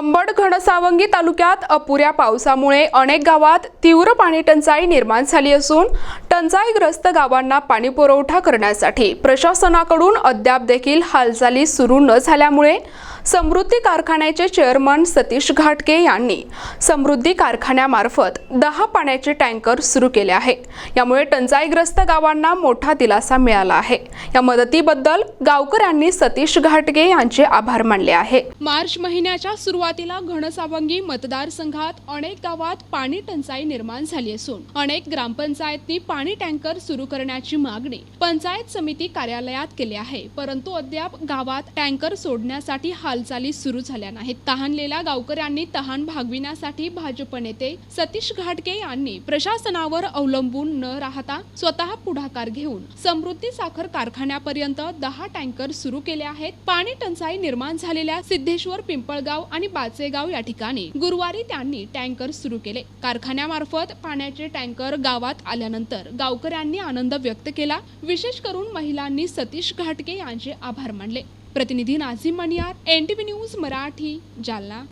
घनसावंगी तालुक्यात अपुऱ्या पावसामुळे अनेक गावात तीव्र पाणी टंचाई निर्माण झाली असून टंचाईग्रस्त गावांना पाणी पुरवठा करण्यासाठी प्रशासनाकडून अद्याप देखील हालचाली सुरू न झाल्यामुळे समृद्धी कारखान्याचे चेअरमन सतीश घाटके यांनी समृद्धी कारखान्यामार्फत दहा पाण्याचे टँकर सुरू केले आहे. यामुळे टंचाईग्रस्त गावांना मोठा दिलासा मिळाला आहे. या मदतीबद्दल गावकऱ्यांनी सतीश घाटगे यांचे आभार मानले आहे. मार्च महिन्याच्या सुरुवात सुरुवातीला घनसावंगी मतदारसंघात अनेक गावात पाणी टंचाई निर्माण झाली असून अनेक ग्रामपंचायतनी पाणी टँकर सुरू करण्याची मागणी पंचायत समिती कार्यालयात केली आहे. परंतु अद्याप गावात टँकर सोडण्यासाठी हालचाली सुरू झाल्या नाहीत. तहानलेल्या गावकऱ्यांनी तहान भागविण्यासाठी भाजप नेते सतीश घाटके यांनी प्रशासनावर अवलंबून न राहता स्वतः पुढाकार घेऊन समृद्धी साखर कारखान्यापर्यंत दहा टँकर सुरू केले आहेत. पाणी टंचाई निर्माण झालेल्या सिद्धेश्वर पिंपळगाव आणि बाचेगाव या ठिकाणी गुरुवारी त्यांनी टँकर सुरू केले. कारखान्यामार्फत पाण्याचे टँकर गावात आल्यानंतर गावकऱ्यांनी आनंद व्यक्त केला. विशेष करून महिलांनी सतीश घाटके यांचे आभार मानले. प्रतिनिधी नाझीम मणियार एनटीव्ही न्यूज मराठी जालना.